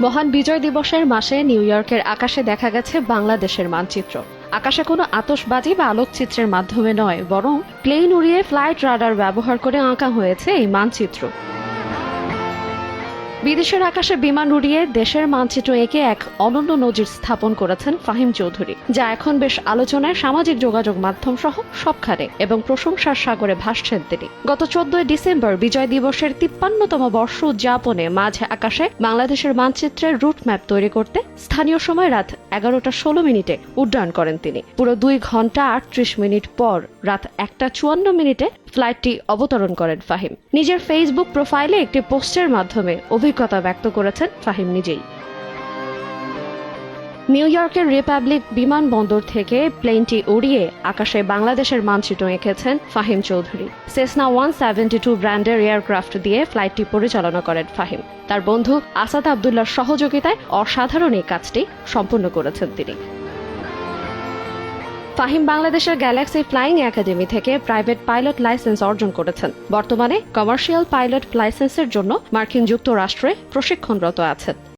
মহান বিজয় দিবসের মাসে নিউ ইয়র্কের আকাশে দেখা গেছে বাংলাদেশের মানচিত্র। আকাশে কোনো আতসবাজি বা আলোকচিত্রের মাধ্যমে নয়, বরং প্লেন উড়িয়ে ফ্লাইট রাডার ব্যবহার করে আঁকা হয়েছে এই মানচিত্র। বিদেশের আকাশে বিমান উড়িয়ে দেশের মানচিত্র এঁকে এক অনন্য নজির স্থাপন করেছেন ফাহিম চৌধুরী, যা এখন বেশ আলোচনায় সামাজিক যোগাযোগ মাধ্যম সহ সবখানে এবং প্রশংসার সাগরে ভাসছেন তিনি। গত চোদ্দই ডিসেম্বর বিজয় দিবসের তিপ্পান্নতম বর্ষ উদযাপনে মাঝে আকাশে বাংলাদেশের মানচিত্রের রুট ম্যাপ তৈরি করতে স্থানীয় সময় রাত এগারোটা ষোলো মিনিটে উড্ডয়ন করেন তিনি। পুরো দুই ঘণ্টা আটত্রিশ মিনিট পর রাত একটা চুয়ান্ন মিনিটে ফ্লাইটটি অবতরণ করেন ফাহিম। নিজের ফেসবুক প্রোফাইলে একটি পোস্টের মাধ্যমে অভিজ্ঞতা ব্যক্ত করেছেন ফাহিম নিজেই। নিউ ইয়র্কের রিপাবলিক বিমানবন্দর থেকে প্লেনটি উড়িয়ে আকাশে বাংলাদেশের মানচিত্র এঁকেছেন Fahim Chowdhury. Cessna one seventy two ব্র্যান্ডের এয়ারক্রাফট দিয়ে ফ্লাইটটি পরিচালনা করেন ফাহিম। তার বন্ধু আসাদ আবদুল্লার সহযোগিতায় অসাধারণ এই কাজটি সম্পূর্ণ করেছেন তিনি। ফাহিম বাংলাদেশের গ্যালাক্সি ফ্লাইং একাডেমি থেকে প্রাইভেট পাইলট লাইসেন্স অর্জন করেছেন। বর্তমানে কমার্শিয়াল পাইলট লাইসেন্সের জন্য মার্কিন যুক্তরাষ্ট্রে প্রশিক্ষণরত আছেন।